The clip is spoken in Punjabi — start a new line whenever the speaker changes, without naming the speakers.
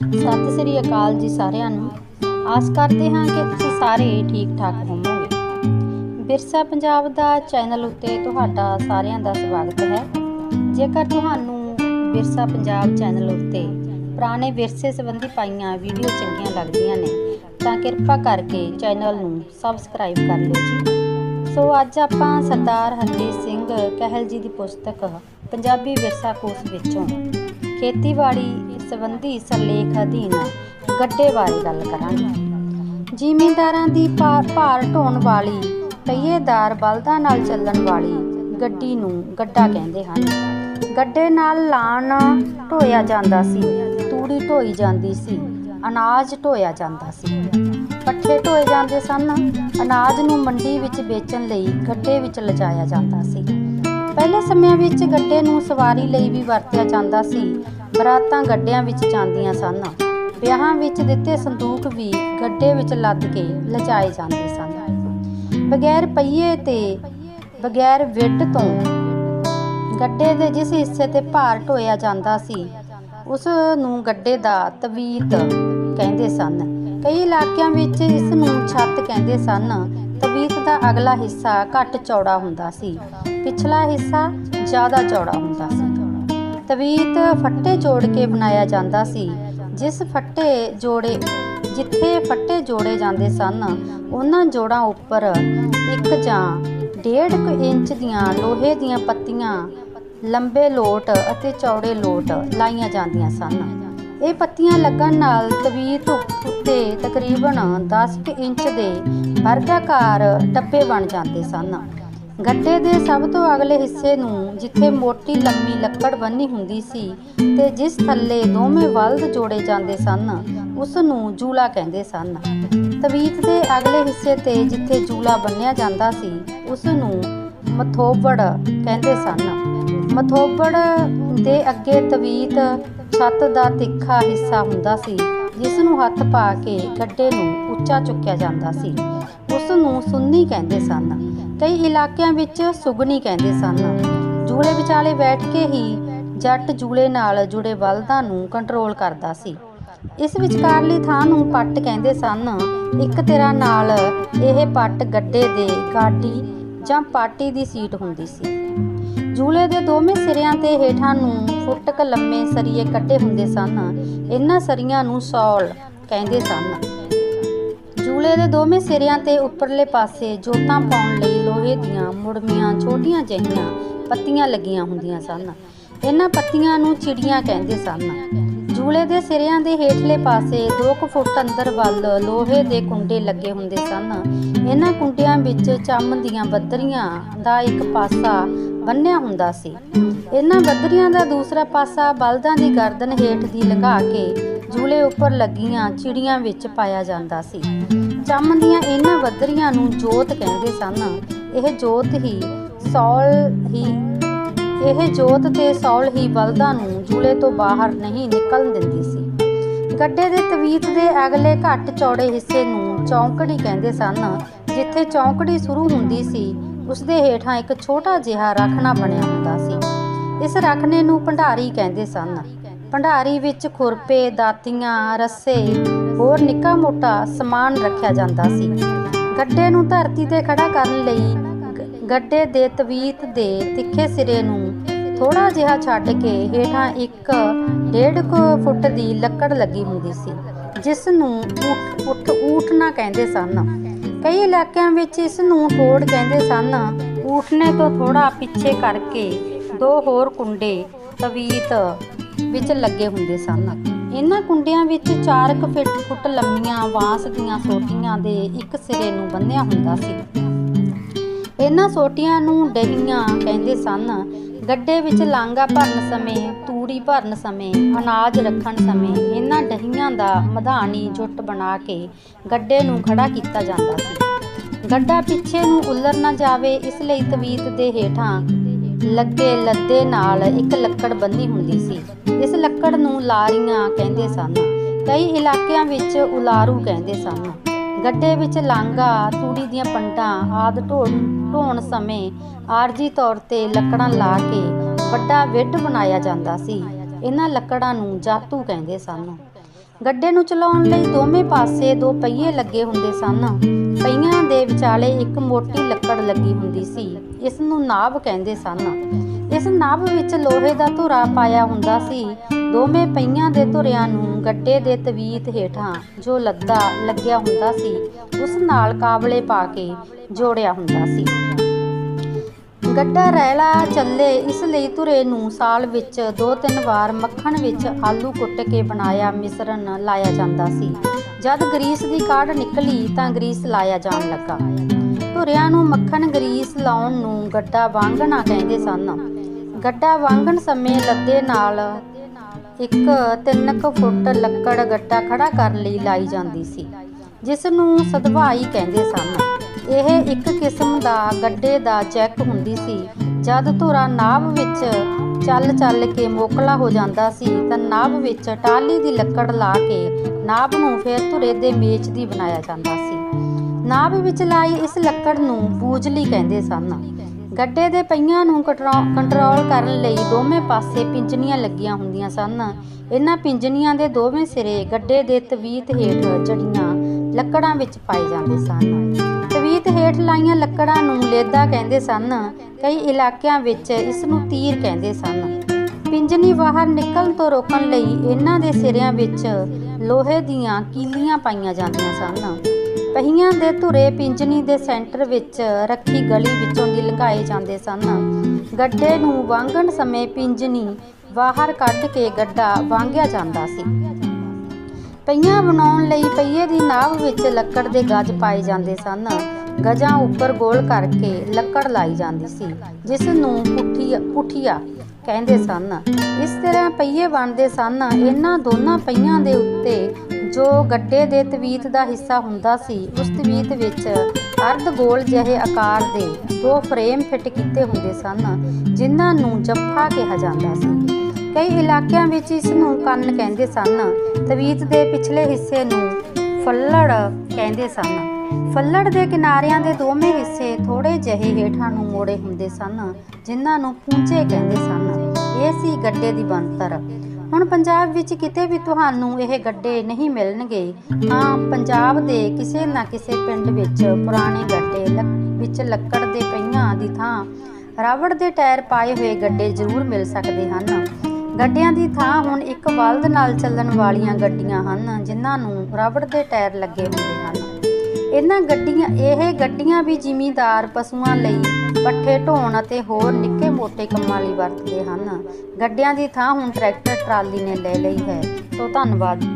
ਸਤਿ ਸ੍ਰੀ ਅਕਾਲ ਜੀ ਸਾਰਿਆਂ ਨੂੰ। ਆਸ ਕਰਦੇ ਹਾਂ ਕਿ ਤੁਸੀਂ ਸਾਰੇ ਠੀਕ ਠਾਕ ਹੋਵੋਗੇ। ਵਿਰਸਾ ਪੰਜਾਬ ਦਾ ਚੈਨਲ ਉੱਤੇ ਤੁਹਾਡਾ ਸਾਰਿਆਂ ਦਾ ਸਵਾਗਤ ਹੈ। ਜੇਕਰ ਤੁਹਾਨੂੰ ਵਿਰਸਾ ਪੰਜਾਬ ਚੈਨਲ ਉੱਤੇ ਪੁਰਾਣੇ ਵਿਰਸੇ ਸੰਬੰਧੀ ਪਾਈਆਂ ਵੀਡੀਓ ਚੰਗੀਆਂ ਲੱਗਦੀਆਂ ਨੇ, ਤਾਂ ਕਿਰਪਾ ਕਰਕੇ ਚੈਨਲ ਨੂੰ ਸਬਸਕ੍ਰਾਈਬ ਕਰ ਲਓ ਜੀ। ਸੋ ਅੱਜ ਆਪਾਂ ਸਰਦਾਰ ਹਰਜੀਤ ਸਿੰਘ ਕਹਿਲ ਜੀ ਦੀ ਪੁਸਤਕ ਪੰਜਾਬੀ ਵਿਰਸਾ ਕੋਸ਼ ਵਿੱਚੋਂ ਖੇਤੀਬਾੜੀ ਸੰਬੰਧੀ ਸਰਲੇਖ ਅਧੀਨ ਗੱਡੇ ਬਾਰੇ ਗੱਲ ਕਰਾਂਗੇ। ਜ਼ਿਮੀਂਦਾਰਾਂ ਦੀ ਭਾਰ ਢੋਣ ਵਾਲੀ, ਪਹੀਏਦਾਰ ਬਲਦਾਂ ਨਾਲ ਚੱਲਣ ਵਾਲੀ ਗੱਡੀ ਨੂੰ ਗੱਡਾ ਕਹਿੰਦੇ ਹਨ। ਗੱਡੇ ਨਾਲ ਲਾਣ ਢੋਇਆ ਜਾਂਦਾ ਸੀ, ਤੂੜੀ ਢੋਈ ਜਾਂਦੀ ਸੀ, ਅਨਾਜ ਢੋਇਆ ਜਾਂਦਾ ਸੀ। ਪੱਠੇ ਢੋਏ ਜਾਂਦੇ ਸਨ, ਅਨਾਜ ਨੂੰ ਮੰਡੀ ਵਿੱਚ ਵੇਚਣ ਲਈ ਗੱਡੇ ਵਿੱਚ ਲਿਜਾਇਆ ਜਾਂਦਾ ਸੀ। ਪਹਿਲੇ ਸਮਿਆਂ ਵਿੱਚ ਗੱਡੇ ਨੂੰ ਸਵਾਰੀ ਲਈ ਵੀ ਵਰਤਿਆ ਜਾਂਦਾ ਸੀ ਬਰਾਤਾਂ ਗੱਡਿਆਂ ਵਿੱਚ ਜਾਂਦੀਆਂ ਸਨ। ਵਿਆਹਾਂ ਵਿੱਚ ਦਿੱਤੇ ਸੰਦੂਕ ਵੀ ਗੱਡੇ ਵਿੱਚ ਲੱਦ ਕੇ ਲਿਜਾਏ ਜਾਂਦੇ ਸਨ। ਬਗੈਰ ਪਹੀਏ ਤੇ ਬਗੈਰ ਵਿੱਡ ਤੋਂ ਗੱਡੇ ਦੇ ਜਿਸ ਹਿੱਸੇ ਤੇ ਭਾਰ ਢੋਇਆ ਜਾਂਦਾ ਸੀ, ਉਸ ਨੂੰ ਗੱਡੇ ਦਾ ਤਵੀਤ ਕਹਿੰਦੇ ਸਨ। ਕਈ ਇਲਾਕਿਆਂ ਵਿੱਚ ਇਸ ਨੂੰ ਛੱਤ ਕਹਿੰਦੇ ਸਨ। ਤਵੀਤ ਦਾ ਅਗਲਾ ਹਿੱਸਾ ਘੱਟ ਚੌੜਾ ਹੁੰਦਾ ਸੀ। ਪਿਛਲਾ ਹਿੱਸਾ ਜ਼ਿਆਦਾ ਚੌੜਾ ਹੁੰਦਾ ਸੀ। ਤਵੀਤ ਫੱਟੇ ਜੋੜ ਕੇ ਬਣਾਇਆ ਜਾਂਦਾ ਸੀ। ਜਿਸ ਫੱਟੇ ਜੋੜੇ, ਜਿੱਥੇ ਫੱਟੇ ਜੋੜੇ ਜਾਂਦੇ ਸਨ, ਉਹਨਾਂ ਜੋੜਾਂ ਉੱਪਰ ਇੱਕ ਜਾਂ ਡੇਢ ਕੁ ਇੰਚ ਦੀਆਂ ਲੋਹੇ ਦੀਆਂ ਪੱਤੀਆਂ, ਲੰਬੇ ਲੋਟ ਅਤੇ ਚੌੜੇ ਲੋਟ ਲਾਈਆਂ ਜਾਂਦੀਆਂ ਸਨ। ਇਹ ਪੱਤੀਆਂ ਲੱਗਣ ਨਾਲ ਤਵੀਤ ਉੱਤੇ ਤਕਰੀਬਨ 10 ਕੁ ਇੰਚ ਦੇ ਵਰਗਾਕਾਰ ਡੱਬੇ ਬਣ ਜਾਂਦੇ ਸਨ। ਗੱਡੇ ਦੇ ਸਭ ਤੋਂ ਅਗਲੇ ਹਿੱਸੇ ਨੂੰ ਜਿੱਥੇ ਮੋਟੀ ਲੰਮੀ ਲੱਕੜ ਬੰਨੀ ਹੁੰਦੀ ਸੀ ਤੇ ਜਿਸ ਥੱਲੇ ਦੋਵੇਂ ਬਲਦ ਜੋੜੇ ਜਾਂਦੇ ਸਨ, ਉਸ ਨੂੰ ਜੂਲਾ ਕਹਿੰਦੇ ਸਨ। ਤਵੀਤ ਦੇ ਅਗਲੇ ਹਿੱਸੇ ਤੇ ਜਿੱਥੇ ਜੂਲਾ ਬੰਨਿਆ ਜਾਂਦਾ ਸੀ, ਉਸ ਨੂੰ ਮਥੋਬੜ ਕਹਿੰਦੇ ਸਨ। ਮਥੋਬੜ ਦੇ ਅੱਗੇ ਤਵੀਤ ਛੱਤ ਦਾ ਤਿੱਖਾ ਹਿੱਸਾ ਹੁੰਦਾ ਸੀ, ਜਿਸ ਨੂੰ ਹੱਥ ਪਾ ਕੇ ਗੱਡੇ ਨੂੰ ਉੱਚਾ ਚੁੱਕਿਆ ਜਾਂਦਾ ਸੀ। ਉਸ ਨੂੰ ਸੁੰਨੀ ਕਹਿੰਦੇ ਸਨ। ਕਈ ਇਲਾਕਿਆਂ ਵਿੱਚ ਸੁਗਣੀ ਕਹਿੰਦੇ ਸਨ। ਜੂਲੇ ਵਿਚਾਲੇ ਬੈਠ ਕੇ ਹੀ ਜੱਟ ਜੂਲੇ ਨਾਲ ਜੁੜੇ ਬਲਦਾਂ ਨੂੰ ਕੰਟਰੋਲ ਕਰਦਾ ਸੀ। ਇਸ ਵਿਚਕਾਰਲੀ ਥਾਂ ਨੂੰ ਪੱਟ ਕਹਿੰਦੇ ਸਨ। ਇੱਕ ਤਰ੍ਹਾਂ ਨਾਲ ਇਹ ਪੱਟ ਗੱਡੇ ਦੇ ਗਾਡੀ ਜਾਂ ਪਾਟੀ ਦੀ ਸੀਟ ਹੁੰਦੀ ਸੀ। ਜੂਲੇ ਦੇ ਦੋਵੇਂ ਸਿਰਿਆਂ ਤੇ ਹੇਠਾਂ ਨੂੰ ਫੁੱਟ ਕ ਲੰਮੇ ਸਰੀਏ ਕੱਢੇ ਹੁੰਦੇ ਸਨ। ਇਹਨਾਂ ਸਰੀਆਂ ਨੂੰ ਸੌਲ ਕਹਿੰਦੇ ਸਨ। ਜੂਲੇ ਦੇ ਦੋਵੇਂ ਸਿਰਿਆਂ ਤੇ ਉੱਪਰਲੇ ਪਾਸੇ ਜੋਤਾਂ ਪਾਉਣ ਲਈ ਲੋਹੇ ਦੀਆਂ ਮੁੜਮੀਆਂ ਛੋਟੀਆਂ ਜਿਹੀਆਂ ਪੱਤੀਆਂ ਲੱਗੀਆਂ ਹੁੰਦੀਆਂ ਸਨ। ਇਹਨਾਂ ਪੱਤੀਆਂ ਨੂੰ ਚਿੜੀਆਂ ਕਹਿੰਦੇ ਸਨ। ਜੂਲੇ ਦੇ ਸਿਰਿਆਂ ਦੇ ਹੇਠਲੇ ਪਾਸੇ 2 ਫੁੱਟ ਅੰਦਰ ਵੱਲ ਲੋਹੇ ਦੇ ਕੁੰਡੇ ਲੱਗੇ ਹੁੰਦੇ ਸਨ। ਇਹਨਾਂ ਕੁੰਡਿਆਂ ਵਿੱਚ ਚੰਮ ਦੀਆਂ ਬੱਦਰੀਆਂ ਦਾ ਇੱਕ ਪਾਸਾ ਬੰਨਿਆ ਹੁੰਦਾ ਸੀ। ਇਹਨਾਂ ਬੱਦਰੀਆਂ ਦਾ ਦੂਸਰਾ ਪਾਸਾ ਬਲਦਾਂ ਦੀ ਗਰਦਨ ਹੇਠ ਦੀ ਲਗਾ ਕੇ ਜੂਲੇ ਉੱਪਰ ਲੱਗੀਆਂ ਚਿੜੀਆਂ ਵਿੱਚ ਪਾਇਆ ਜਾਂਦਾ ਸੀ। ਚੰਮ ਦੀਆਂ ਇਹਨਾਂ ਬੱਦਰੀਆਂ ਨੂੰ ਜੋਤ ਕਹਿੰਦੇ ਸਨ। ਇਹ ਜੋਤ ਹੀ ਸੌਲ ਹੀ, ਇਹ ਜੋਤ ਤੇ ਸੌਲ ਹੀ ਬਲਦਾਂ ਨੂੰ ਜੂਲੇ ਤੋਂ ਬਾਹਰ ਨਹੀਂ ਨਿਕਲਣ ਦਿੰਦੀ ਸੀ। ਗੱਡੇ ਦੇ ਤਵੀਤ ਦੇ ਅਗਲੇ ਘੱਟ ਚੌੜੇ ਹਿੱਸੇ ਨੂੰ ਚੌਂਕੜੀ ਕਹਿੰਦੇ ਸਨ। ਜਿੱਥੇ ਚੌਂਕੜੀ ਸ਼ੁਰੂ ਹੁੰਦੀ ਸੀ ਉਸ ਦੇ ਹੇਠਾਂ ਇੱਕ ਛੋਟਾ ਜਿਹਾ ਰਖਣਾ ਬਣਿਆ ਹੁੰਦਾ ਸੀ। ਇਸ ਰਖਨੇ ਨੂੰ ਭੰਡਾਰੀ ਕਹਿੰਦੇ ਸਨ। ਭੰਡਾਰੀ ਵਿੱਚ ਖੁਰਪੇ, ਦਾਤੀਆਂ, ਰੱਸੇ, ਹੋਰ ਨਿੱਕਾ ਮੋਟਾ ਸਮਾਨ ਰੱਖਿਆ ਜਾਂਦਾ ਸੀ। ਗੱਡੇ ਨੂੰ ਧਰਤੀ ਤੇ ਖੜਾ ਕਰਨ ਲਈ ਗ- ਗੱਡੇ ਦੇ ਤਵੀਤ ਦੇ ਤਿੱਖੇ ਸਿਰੇ ਨੂੰ ਥੋੜਾ ਜਿਹਾ ਛੱਡ ਕੇ ਹੇਠਾਂ ਇੱਕ ਡੇਢ ਕੁ ਫੁੱਟ ਦੀ ਲੱਕੜ ਲੱਗੀ ਹੁੰਦੀ ਸੀ, ਜਿਸ ਨੂੰ ਊਠ ਉੱਠ ਊਠਣਾ ਕਹਿੰਦੇ ਸਨ। ਕਈ ਇਲਾਕਿਆਂ ਵਿੱਚ ਇਸ ਨੂੰ ਟੋੜ ਕਹਿੰਦੇ ਸਨ। ਊਠਨੇ ਤੋਂ ਥੋੜਾ ਪਿੱਛੇ ਕਰਕੇ ਦੋ ਹੋਰ ਕੁੰਡੇ, ਤਵੀਤ ਵਿੱਚ ਲੱਗੇ ਹੁੰਦੇ ਸਨ। ਇਹਨਾਂ ਕੁੰਡਿਆਂ ਵਿੱਚ 4 ਕੁ ਫੁੱਟ ਲੰਮੀਆਂ ਵਾਂਸ ਦੀਆਂ ਸੋਟੀਆਂ ਦੇ ਇੱਕ ਸਿਰੇ ਨੂੰ ਬੰਨਿਆ ਹੁੰਦਾ ਸੀ। ਇਹਨਾਂ ਸੋਟੀਆਂ ਨੂੰ ਡਹੀਆਂ ਕਹਿੰਦੇ ਸਨ, ਗੱਡੇ ਵਿੱਚ ਲਾਂਗਾ ਭਰਨ ਸਮੇਂ, ਤੂੜੀ ਭਰਨ ਸਮੇਂ, ਅਨਾਜ ਰੱਖਣ ਸਮੇਂ ਇਹਨਾਂ ਡਹੀਆਂ ਦਾ ਮਧਾਣੀ ਜੁੱਟ ਬਣਾ ਕੇ ਗੱਡੇ ਨੂੰ ਖੜਾ ਕੀਤਾ ਜਾਂਦਾ ਸੀ। ਗੱਡਾ ਪਿੱਛੇ ਨੂੰ ਉੱਲਰ ਨਾ ਜਾਵੇ, ਇਸ ਲਈ ਤਵੀਤ ਦੇ ਹੇਠਾਂ ਲੱਗੇ ਲੱਦੇ ਨਾਲ ਇੱਕ ਲੱਕੜ ਬੰਨੀ ਹੁੰਦੀ ਸੀ। ਇਸ ਲੱਕੜ ਨੂੰ ਲਾਰੀਆਂ ਕਹਿੰਦੇ ਸਨ, ਕਈ ਇਲਾਕਿਆਂ ਵਿੱਚ ਉਲਾਰੂ ਕਹਿੰਦੇ ਸਨ। ਗੱਡੇ ਵਿੱਚ ਲਾਂਗਾ ਤੂੜੀ ਦੀਆਂ ਪੰਡਾਂ ਆਦ ਢੋਣ ਢੋਣ ਸਮੇਂ ਆਰਜੀ ਤੌਰ ਤੇ ਲੱਕੜਾਂ ਲਾ ਕੇ ਵੱਡਾ ਵਿੱਢ ਬਣਾਇਆ ਜਾਂਦਾ ਸੀ। ਇਹਨਾਂ ਲੱਕੜਾਂ ਨੂੰ ਜਾਤੂ ਕਹਿੰਦੇ ਸਨ। ਗੱਡੇ ਨੂੰ ਚਲਾਉਣ ਲਈ ਦੋਵੇਂ ਪਾਸੇ ਦੋ ਪਹੀਏ ਲੱਗੇ ਹੁੰਦੇ ਸਨ। ਪਹੀਆਂ ਦੇ ਵਿਚਾਲੇ ਇੱਕ ਮੋਟੀ ਲੱਕੜ ਲੱਗੀ ਹੁੰਦੀ ਸੀ। ਇਸ ਨੂੰ ਨਾਭ ਕਹਿੰਦੇ ਸਨ। ਇਸ ਨਾਭ ਵਿੱਚ ਲੋਹੇ ਦਾ ਧੁਰਾ ਪਾਇਆ ਹੁੰਦਾ ਸੀ, ਦੋਵੇਂ ਪਹੀਆਂ ਦੇ ਧੁਰਿਆਂ ਨੂੰ ਗੱਡੇ ਦੇ ਤਵੀਤ ਹੇਠਾਂ ਜੋ ਲੱਦਾ ਲੱਗਿਆ ਹੁੰਦਾ ਸੀ, ਉਸ ਨਾਲ ਕਾਬਲੇ ਪਾ ਕੇ ਜੋੜਿਆ ਹੁੰਦਾ ਸੀ। ਗੱਡਾ ਰੈਲਾ ਚੱਲੇ ਇਸ ਲਈ ਧੁਰੇ ਨੂੰ ਸਾਲ ਵਿੱਚ ਦੋ ਤਿੰਨ ਵਾਰ ਮੱਖਣ ਵਿੱਚ ਆਲੂ ਕੁੱਟ ਕੇ ਬਣਾਇਆ ਮਿਸ਼ਰਣ ਲਾਇਆ ਜਾਂਦਾ ਸੀ। ਜਦ ਗਰੀਸ ਦੀ ਕਾਢ ਨਿਕਲੀ ਤਾਂ ਗਰੀਸ ਲਾਇਆ ਜਾਣ ਲੱਗਾ। ਧੁਰਿਆਂ ਨੂੰ ਮੱਖਣ ਗਰੀਸ ਲਾਉਣ ਨੂੰ ਗੱਡਾ ਵਾਂਗਣਾ ਕਹਿੰਦੇ ਸਨ। ਗੱਡਾ ਵਾਂਗਣ ਸਮੇਂ ਲੱਦੇ ਨਾਲ। ਇੱਕ 3 ਫੁੱਟ ਲੱਕੜ ਗੱਟਾ ਖੜਾ ਕਰਨ ਲਈ ਲਾਈ ਜਾਂਦੀ ਸੀ ਜਿਸ ਨੂੰ ਸਦਵਾਈ ਕਹਿੰਦੇ ਸਨ। ਇਹ ਇੱਕ ਕਿਸਮ ਦਾ ਗੱਡੇ ਦਾ ਚੈੱਕ ਹੁੰਦੀ ਸੀ। ਜਦ ਧੁਰਾ ਨਾਭ ਵਿੱਚ ਚੱਲ ਚੱਲ ਕੇ ਮੋਕਲਾ ਹੋ ਜਾਂਦਾ ਸੀ, ਤਾਂ ਨਾਭ ਵਿੱਚ ਟਾਲੀ ਦੀ ਲੱਕੜ ਲਾ ਕੇ ਨਾਭ ਨੂੰ ਫਿਰ ਧੁਰੇ ਦੇ ਮੇਚ ਦੀ ਬਣਾਇਆ ਜਾਂਦਾ ਸੀ। ਨਾਭ ਵਿੱਚ ਲਾਈ ਇਸ ਲੱਕੜ ਨੂੰ ਬੂਜਲੀ ਕਹਿੰਦੇ ਸਨ। ਗੱਡੇ ਦੇ ਪਹੀਆਂ ਨੂੰ ਕੰਟਰੋ- ਕੰਟਰੋਲ ਕਰਨ ਲਈ ਦੋਵੇਂ ਪਾਸੇ ਪਿੰਜਣੀਆਂ ਲੱਗੀਆਂ ਹੁੰਦੀਆਂ ਸਨ। ਇਹਨਾਂ ਪਿੰਜਣੀਆਂ ਦੇ ਦੋਵੇਂ ਸਿਰੇ ਗੱਡੇ ਦੇ ਤਵੀਤ ਹੇਠ ਜੜੀਆਂ ਲੱਕੜਾਂ ਵਿੱਚ ਪਾਏ ਜਾਂਦੇ ਸਨ। ਤਵੀਤ ਹੇਠ ਲਾਈਆਂ ਲੱਕੜਾਂ ਨੂੰ ਲੇਦਾ ਕਹਿੰਦੇ ਸਨ। ਕਈ ਇਲਾਕਿਆਂ ਵਿੱਚ ਇਸ ਨੂੰ ਤੀਰ ਕਹਿੰਦੇ ਸਨ। ਪਿੰਜਣੀ ਬਾਹਰ ਨਿਕਲਣ ਤੋਂ ਰੋਕਣ ਲਈ ਇਹਨਾਂ ਦੇ ਸਿਰਿਆਂ ਵਿੱਚ ਲੋਹੇ ਦੀਆਂ ਕੀਲੀਆਂ ਪਾਈਆਂ ਜਾਂਦੀਆਂ ਸਨ। ਪਹੀਆਂ ਦੇ ਧੁਰੇ ਪਿੰਜਨੀ ਦੇ ਸੈਂਟਰ ਵਿੱਚ ਰੱਖੀ ਗਲੀ ਵਿੱਚੋਂ ਦੀ ਲੰਘਾਏ ਜਾਂਦੇ ਸਨ। ਗੱਡੇ ਨੂੰ ਵਾਂਗਣ ਸਮੇਂ ਪਿੰਜਣੀ ਬਾਹਰ ਕੱਢ ਕੇ ਗੱਡਾ ਵਾਂਗਿਆ ਜਾਂਦਾ ਸੀ। ਪਹੀਆਂ ਬਣਾਉਣ ਲਈ ਪਹੀਏ ਦੀ ਨਾਭ ਵਿੱਚ ਲੱਕੜ ਦੇ ਗੱਜ ਪਾਏ ਜਾਂਦੇ ਸਨ। ਗਜਾਂ ਉੱਪਰ ਗੋਲ ਕਰਕੇ ਲੱਕੜ ਲਾਈ ਜਾਂਦੀ ਸੀ, ਜਿਸ ਨੂੰ ਪੁੱਠੀ ਪੁੱਠੀਆ ਕਹਿੰਦੇ ਸਨ। ਇਸ ਤਰ੍ਹਾਂ ਪਹੀਏ ਬਣਦੇ ਸਨ। ਇਹਨਾਂ ਦੋਨਾਂ ਪਹੀਆਂ ਦੇ ਉੱਤੇ ਜੋ ਗੱਡੇ ਦੇ ਤਵੀਤ ਦਾ ਹਿੱਸਾ ਹੁੰਦਾ ਸੀ, ਉਸ ਤਵੀਤ ਵਿੱਚ ਅਰਧ ਗੋਲ ਜਿਹੇ ਆਕਾਰ ਦੇ ਦੋ ਫਰੇਮ ਫਿੱਟ ਕੀਤੇ ਹੁੰਦੇ ਸਨ, ਜਿਨ੍ਹਾਂ ਨੂੰ ਜੱਫਾ ਕਿਹਾ ਜਾਂਦਾ ਸੀ। ਕਈ ਇਲਾਕਿਆਂ ਵਿੱਚ ਇਸ ਨੂੰ ਕੰਨ ਕਹਿੰਦੇ ਸਨ, ਤਵੀਤ ਦੇ ਪਿਛਲੇ ਹਿੱਸੇ ਨੂੰ ਫੱਲੜ ਕਹਿੰਦੇ ਸਨ। ਫੱਲੜ ਦੇ ਕਿਨਾਰਿਆਂ ਦੇ ਦੋਵੇਂ ਹਿੱਸੇ ਥੋੜੇ ਜਿਹੇ ਹੇਠਾਂ ਨੂੰ ਮੋੜੇ ਹੁੰਦੇ ਸਨ, ਜਿਨ੍ਹਾਂ ਨੂੰ ਪੂੰਝੇ ਕਹਿੰਦੇ ਸਨ। ਇਹ ਸੀ ਗੱਡੇ ਦੀ ਬਣਤਰ। ਹੁਣ ਪੰਜਾਬ ਵਿੱਚ ਕਿਤੇ ਵੀ ਤੁਹਾਨੂੰ ਇਹ ਗੱਡੇ ਨਹੀਂ ਮਿਲਣਗੇ ਹਾਂ ਪੰਜਾਬ ਦੇ ਕਿਸੇ ਨਾ ਕਿਸੇ ਪਿੰਡ ਵਿੱਚ ਪੁਰਾਣੇ ਗੱਡੇ ਵਿੱਚ ਲੱਕੜ ਦੇ ਪਹੀਆਂ ਦੀ ਥਾਂ ਰਬੜ ਦੇ ਟਾਇਰ ਪਾਏ ਹੋਏ ਗੱਡੇ ਜ਼ਰੂਰ ਮਿਲ ਸਕਦੇ ਹਨ। ਗੱਡਿਆਂ ਦੀ ਥਾਂ ਹੁਣ ਇੱਕ ਬਲਦ ਨਾਲ ਚੱਲਣ ਵਾਲੀਆਂ ਗੱਡੀਆਂ ਹਨ, ਜਿਨ੍ਹਾਂ ਨੂੰ ਰਬੜ ਦੇ ਟਾਇਰ ਲੱਗੇ ਹੁੰਦੇ ਹਨ। ਇਹਨਾਂ ਗੱਡੀਆਂ, ਇਹ ਗੱਡੀਆਂ ਵੀ ਜ਼ਿਮੀਂਦਾਰ ਪਸ਼ੂਆਂ ਲਈ ਪੱਠੇ ਢੋਣ ਅਤੇ ਹੋਰ ਨਿੱਕੇ ਮੋਟੇ ਕੰਮਾਂ ਲਈ ਵਰਤਦੇ ਹਨ। ਗੱਡਿਆਂ ਦੀ ਥਾਂ ਹੁਣ ਟਰੈਕਟਰ, ਟਰਾਲੀ ਨੇ ਲੈ ਲਈ ਹੈ। ਸੋ ਧੰਨਵਾਦ।